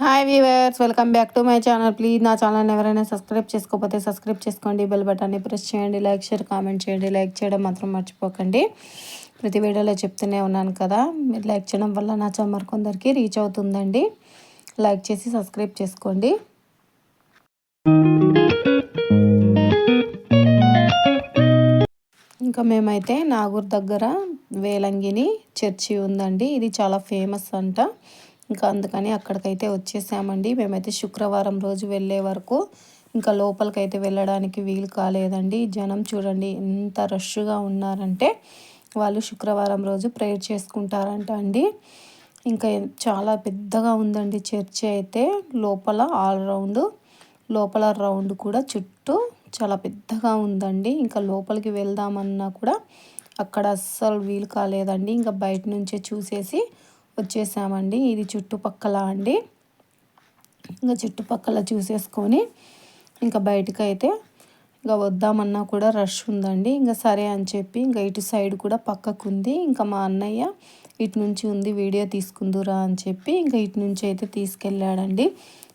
Hi viewers welcome back to my channel please నా ఛానల్ని ఎవరైనా సబ్స్క్రైబ్ చేసుకోకపోతే సబ్స్క్రైబ్ చేసుకోండి. బెల్ బటన్ని ప్రెస్ చేయండి. లైక్ షేర్ కామెంట్ చేయండి. లైక్ చేయడం మాత్రం మర్చిపోకండి. ప్రతి వీడియోలో చెప్తూనే ఉన్నాను కదా. మీరు లైక్ చేయడం వల్ల నా ఛానల్ కొందరికి రీచ్ అవుతుందండి. లైక్ చేసి సబ్స్క్రైబ్ చేసుకోండి. ఇంకా మేమైతే నాగూర్ దగ్గర వేలంగిని చర్చి ఉందండి. ఇది చాలా ఫేమస్ అంట. ఇంకా అందుకని అక్కడికైతే వచ్చేసామండి. మేమైతే శుక్రవారం రోజు వెళ్ళే వరకు ఇంకా లోపలికైతే వెళ్ళడానికి వీలు కాలేదండి. జనం చూడండి ఎంత రష్గా ఉన్నారంటే వాళ్ళు శుక్రవారం రోజు ప్రేయర్ చేసుకుంటారంట అండి. ఇంకా చాలా పెద్దగా ఉందండి చర్చి అయితే. లోపల ఆల్ రౌండ్ లోపల రౌండ్ కూడా చుట్టూ చాలా పెద్దగా ఉందండి. ఇంకా లోపలికి వెళ్దామన్నా కూడా అక్కడ అస్సలు వీలు కాలేదండి. ఇంకా బయట నుంచే చూసేసి వచ్చేసామండి. ఇది చుట్టుపక్కల అండి. ఇంకా చుట్టుపక్కల చూసేసుకొని ఇంకా బయటకైతే అయితే ఇంకా వద్దామన్నా కూడా రష్ ఉందండి. ఇంకా సరే అని చెప్పి ఇంకా ఇటు సైడ్ కూడా పక్కకు ఉంది ఇంకా మా అన్నయ్య ఇటు నుంచి ఉంది వీడియో తీసుకుందురా అని చెప్పి ఇంకా ఇటు నుంచి అయితే తీసుకెళ్ళాడండి.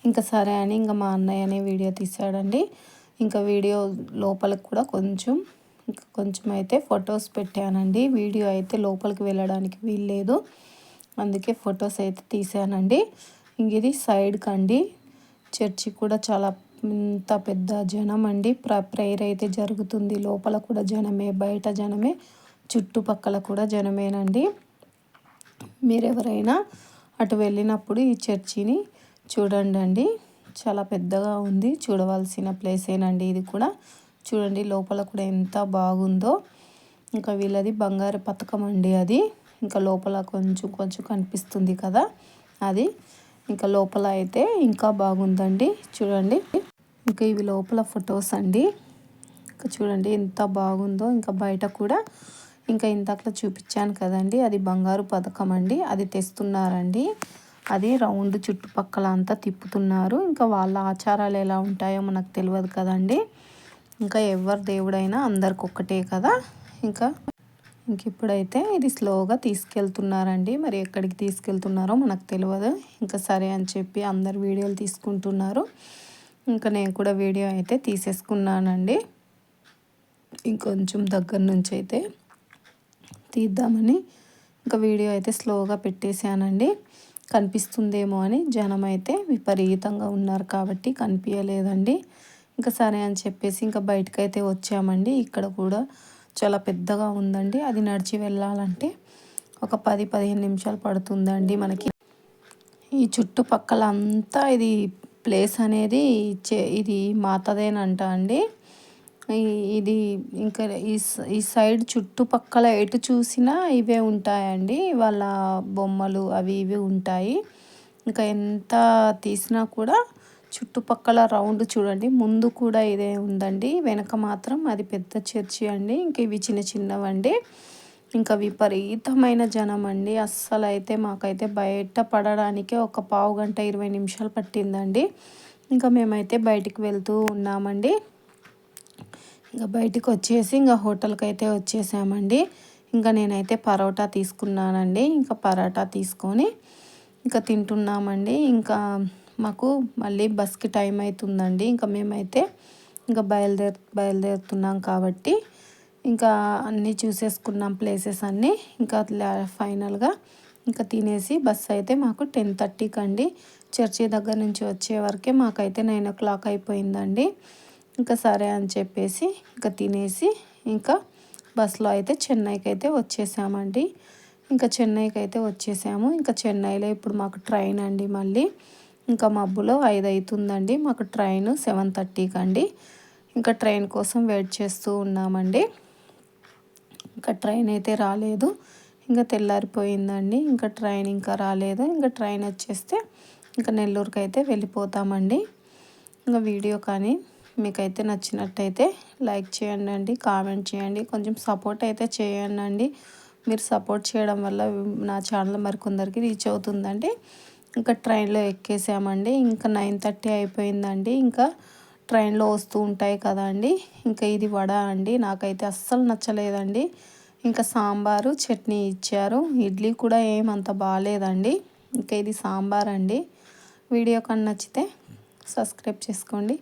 ఇంకా సరే అని ఇంకా మా అన్నయ్యనే వీడియో తీసాడండి ఇంకా వీడియో లోపలికి కూడా కొంచెం ఇంకా కొంచెం అయితే ఫొటోస్ పెట్టానండి. వీడియో అయితే లోపలికి వెళ్ళడానికి వీల్లేదు. అందుకే ఫొటోస్ అయితే తీసానండి. ఇది సైడ్కి అండి చర్చి కూడా చాలా ఇంత పెద్ద జనం అండి ప్ర ప్రేయర్ అయితే జరుగుతుంది. లోపల కూడా జనమే బయట జనమే చుట్టుపక్కల కూడా జనమేనండి. మీరెవరైనా అటు వెళ్ళినప్పుడు ఈ చర్చిని చూడండి అండి చాలా పెద్దగా ఉంది. చూడవలసిన ప్లేసేనండి ఇది కూడా. చూడండి లోపల కూడా ఎంత బాగుందో. ఇంకా వీళ్ళది బంగారు పథకం అండి అది. ఇంకా లోపల కొంచెం కొంచెం కనిపిస్తుంది కదా. అది ఇంకా లోపల అయితే ఇంకా బాగుందండి. చూడండి. ఇంకా ఇవి లోపల ఫొటోస్ అండి. ఇంకా చూడండి ఎంత బాగుందో ఇంకా బయట కూడా. ఇంకా ఇంతట్లో చూపించాను కదండి. అది బంగారు పథకం అండి. అది తెస్తున్నారండి. అది రౌండ్ చుట్టుపక్కల అంతా తిప్పుతున్నారు. ఇంకా వాళ్ళ ఆచారాలు ఎలా ఉంటాయో మనకు తెలియదు కదండి. ఇంకా ఎవరు దేవుడైనా అందరికి ఒక్కటే కదా. ఇంకా ఇంక ఇప్పుడైతే ఇది స్లోగా తీసుకెళ్తున్నారండి. మరి ఎక్కడికి తీసుకెళ్తున్నారో మనకు తెలియదు ఇంకా సరే అని చెప్పి అందరు వీడియోలు తీసుకుంటున్నారు. ఇంకా నేను కూడా వీడియో అయితే తీసేసుకున్నానండి. ఇంకొంచెం దగ్గర నుంచి అయితే తీద్దామని ఇంకా వీడియో అయితే స్లోగా పెట్టేశానండి. కనిపిస్తుందేమో అని జనం అయితే విపరీతంగా ఉన్నారు కాబట్టి కనిపించలేదండి ఇంకా సరే అని చెప్పేసి ఇంకా బయటకైతే వచ్చామండి. ఇక్కడ కూడా చాలా పెద్దగా ఉందండి. అది నడిచి వెళ్ళాలంటే ఒక పది పదిహేను నిమిషాలు పడుతుందండి మనకి. ఈ చుట్టుపక్కల అంతా ఇది ప్లేస్ అనేది ఇది మాతదేనంట అండి. ఇది ఇంకా ఈ ఈ సైడ్ చుట్టుపక్కల ఎటు చూసినా ఇవే ఉంటాయండి. వాళ్ళ బొమ్మలు అవి ఇవి ఉంటాయి. ఇంకా ఎంత తీసినా కూడా చుట్టుపక్కల రౌండ్ చూడండి. ముందు కూడా ఇదే ఉందండి. వెనక మాత్రం అది పెద్ద చర్చి అండి. ఇంక ఇవి చిన్న చిన్నవండి. ఇంకా విపరీతమైన జనం అండి అస్సలు అయితే మాకైతే బయట పడడానికే ఒక పావు గంట ఇరవై నిమిషాలు పట్టిందండి. ఇంకా మేమైతే బయటికి వెళ్తూ ఉన్నామండి. ఇంకా బయటికి వచ్చేసి ఇంకా హోటల్కి అయితే వచ్చేసామండి. ఇంకా నేనైతే పరోటా తీసుకున్నానండి. ఇంకా పరోటా తీసుకొని ఇంకా తింటున్నామండి. ఇంకా మాకు మళ్ళీ బస్కి టైం అవుతుందండి ఇంకా మేమైతే ఇంకా బయలుదేరు బయలుదేరుతున్నాం కాబట్టి ఇంకా అన్నీ చూసేసుకున్నాం ప్లేసెస్ అన్నీ. ఇంకా ఫైనల్గా ఇంకా తినేసి బస్ అయితే మాకు టెన్ థర్టీకి అండి చర్చి దగ్గర నుంచి వచ్చే వరకే మాకైతే నైన్ ఓ క్లాక్ అయిపోయిందండి. ఇంకా సరే అని చెప్పేసి ఇంకా తినేసి ఇంకా బస్సులో అయితే చెన్నైకి అయితే వచ్చేసామండి. ఇంకా చెన్నైకి అయితే వచ్చేసాము. ఇంకా చెన్నైలో ఇప్పుడు మాకు ట్రైన్ అండి మళ్ళీ. ఇంకా మబ్బులో ఐదు అవుతుందండి మాకు ట్రైన్ సెవెన్ థర్టీకి అండి. ఇంకా ట్రైన్ కోసం వెయిట్ చేస్తూ ఉన్నామండి. ఇంకా ట్రైన్ అయితే రాలేదు. ఇంకా తెల్లారిపోయిందండి. ఇంకా ట్రైన్ ఇంకా రాలేదు. ఇంకా ట్రైన్ వచ్చేస్తే ఇంకా నెల్లూరుకి అయితే వెళ్ళిపోతామండి. ఇంకా వీడియో కానీ మీకైతే నచ్చినట్టయితే లైక్ చేయండి అండి కామెంట్ చేయండి కొంచెం సపోర్ట్ అయితే చేయండి అండి మీరు సపోర్ట్ చేయడం వల్ల నా ఛానల్ మరికొందరికి రీచ్ అవుతుందండి. ఇంకా ట్రైన్లో ఎక్కేసామండి. ఇంకా నైన్ థర్టీ అయిపోయిందండి. ఇంకా ట్రైన్లో వస్తూ ఉంటాయి కదండి ఇంకా ఇది వడ అండి. నాకైతే అస్సలు నచ్చలేదండి. ఇంకా సాంబారు చట్నీ ఇచ్చారు. ఇడ్లీ కూడా ఏమంత బాగాలేదండి. ఇంకా ఇది సాంబార్ అండి. వీడియో కన్నా నచ్చితే సబ్స్క్రైబ్ చేసుకోండి.